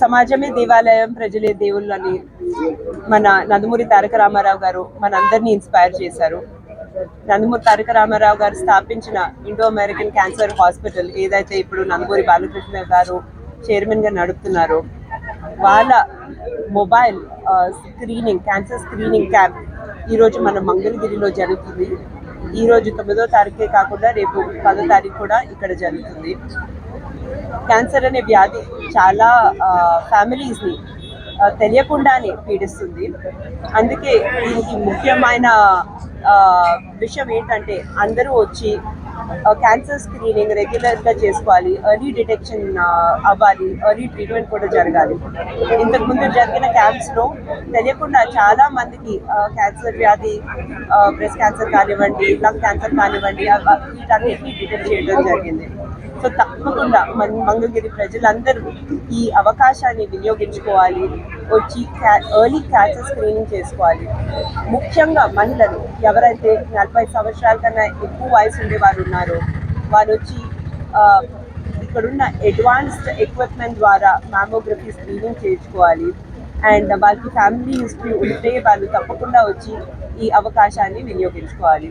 సమాజమే దేవాలయం ప్రజలే దేవుళ్ళు అని మన నందమూరి తారక రామారావు గారు మనందరినీ ఇన్స్పైర్ చేశారు. నందమూరి తారక రామారావు గారు స్థాపించిన ఇండో అమెరికన్ క్యాన్సర్ హాస్పిటల్ ఏదైతే ఇప్పుడు నందమూరి బాలకృష్ణ గారు చైర్మన్గా నడుపుతున్నారో వాళ్ళ mobile screening cancer screening camp ఈరోజు మన మంగళగిరిలో జరుగుతుంది. ఈ రోజు తొమ్మిదో తారీఖే కాకుండా రేపు పదో తారీఖు కూడా ఇక్కడ జరుగుతుంది. క్యాన్సర్ అనే వ్యాధి చాలా ఫ్యామిలీస్ని తెలియకుండానే పీడిస్తుంది. అందుకే దీనికి ముఖ్యమైన విషయం ఏంటంటే అందరూ వచ్చి క్యాన్సర్ స్క్రీనింగ్ రెగ్యులర్గా చేసుకోవాలి ఎర్లీ డిటెక్షన్ uh, అవ్వాలి ఎర్లీ ట్రీట్మెంట్ కూడా జరగాలి. ఇంతకుముందు జరిగిన క్యాంప్స్లో తెలియకుండా చాలా మందికి uh, క్యాన్సర్ వ్యాధి uh, బ్రెస్ట్ క్యాన్సర్ కానివ్వండి లంగ్ క్యాన్సర్ కానివ్వండి అవ- వీటన్నిటిని డిటెక్ట్ చేయడం జరిగింది. సో తప్పకుండా మన మంగళగిరి ప్రజలందరూ ఈ అవకాశాన్ని వినియోగించుకోవాలి. వచ్చి ఎర్లీ క్యాన్సర్ స్క్రీనింగ్ చేసుకోవాలి. ముఖ్యంగా మహిళలు ఎవరైతే నలభై సంవత్సరాల కన్నా ఎక్కువ వయసు ఉండేవారు ఉన్నారో వారు వచ్చి ఇక్కడున్న అడ్వాన్స్డ్ ఎక్విప్మెంట్ ద్వారా మామోగ్రఫీ స్క్రీనింగ్ చేయించుకోవాలి. అండ్ వాళ్ళకి ఫ్యామిలీ హిస్టరీ ఉంటే వాళ్ళు తప్పకుండా వచ్చి ఈ అవకాశాన్ని వినియోగించుకోవాలి.